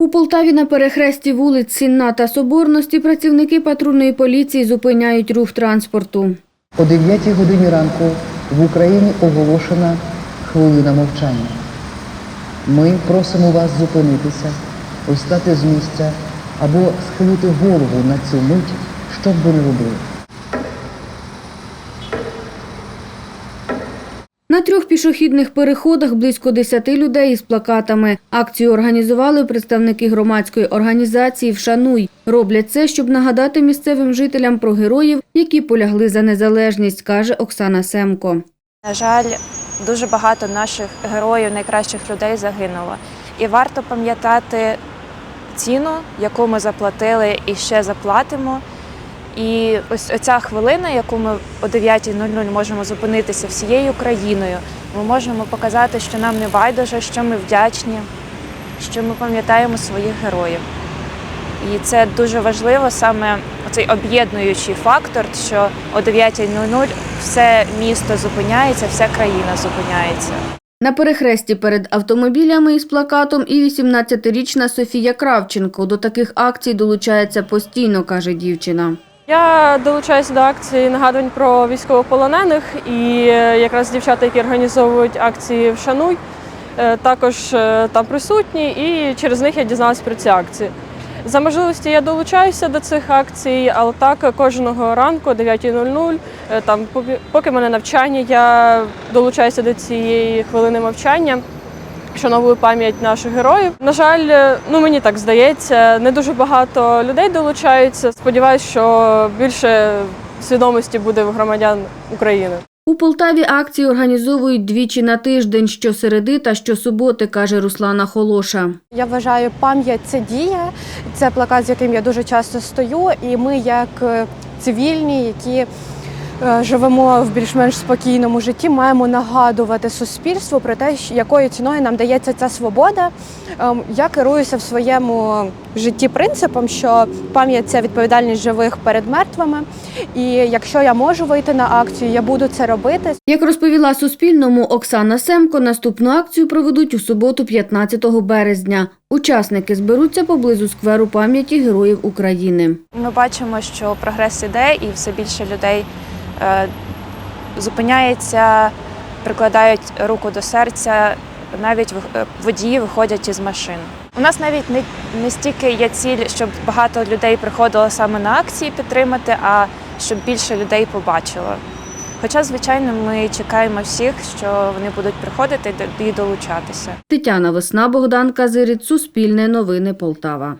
У Полтаві на перехресті вулиць Сінна та Соборності працівники патрульної поліції зупиняють рух транспорту. О 9 годині ранку в Україні оголошена хвилина мовчання. Ми просимо вас зупинитися, встати з місця або схилити голову на цю мить, що б ви не робили. На трьох пішохідних переходах близько 10 людей із плакатами. Акцію організували представники громадської організації «Вшануй». Роблять це, щоб нагадати місцевим жителям про героїв, які полягли за незалежність, каже Оксана Семко. На жаль, дуже багато наших героїв, найкращих людей загинуло. І варто пам'ятати ціну, яку ми заплатили і ще заплатимо. І ось оця хвилина, яку ми о 9.00 можемо зупинитися всією країною, ми можемо показати, що нам не байдуже, що ми вдячні, що ми пам'ятаємо своїх героїв. І це дуже важливо, саме цей об'єднуючий фактор, що о 9.00 все місто зупиняється, вся країна зупиняється. На перехресті перед автомобілями із плакатом і 18-річна Софія Кравченко. До таких акцій долучається постійно, каже дівчина. Я долучаюся до акції нагадувань про військовополонених і е, якраз дівчата, які організовують акції Вшануй, е, також е, там присутні, і через них я дізналася про ці акції. За можливості я долучаюся до цих акцій, але так кожного ранку о 9.00, е, там поки мене навчання, я долучаюся до цієї хвилини мовчання. Вшановую пам'ять наших героїв. На жаль, е, ну мені так здається, не дуже багато людей долучаються. Сподіваюсь, що більше свідомості буде в громадян України. У Полтаві акції організовують двічі на тиждень, щосереди та щосуботи, каже Руслана Холоша. Я вважаю, пам'ять це дія. Це плакат, з яким я дуже часто стою. І ми, як е, цивільні, які живемо в більш-менш спокійному житті, маємо нагадувати суспільству про те, якою ціною нам дається ця свобода. Ем, Я керуюся в своєму житті принципом, що пам'ять це відповідальність живих перед мертвими. І якщо я можу вийти на акцію, я буду це робити. Як розповіла Суспільному Оксана Семко, наступну акцію проведуть у суботу 15 березня. Учасники зберуться поблизу скверу пам'яті Героїв України. Ми бачимо, що прогрес іде, і все більше людей е, зупиняється, прикладають руку до серця, навіть е, водії виходять із машин. У нас навіть не, не стільки є ціль, щоб багато людей приходило саме на акції підтримати, а щоб більше людей побачило. Хоча, звичайно, ми чекаємо всіх, що вони будуть приходити і долучатися. Тетяна Весна, Богдан Казиріт, Суспільне новини Полтава.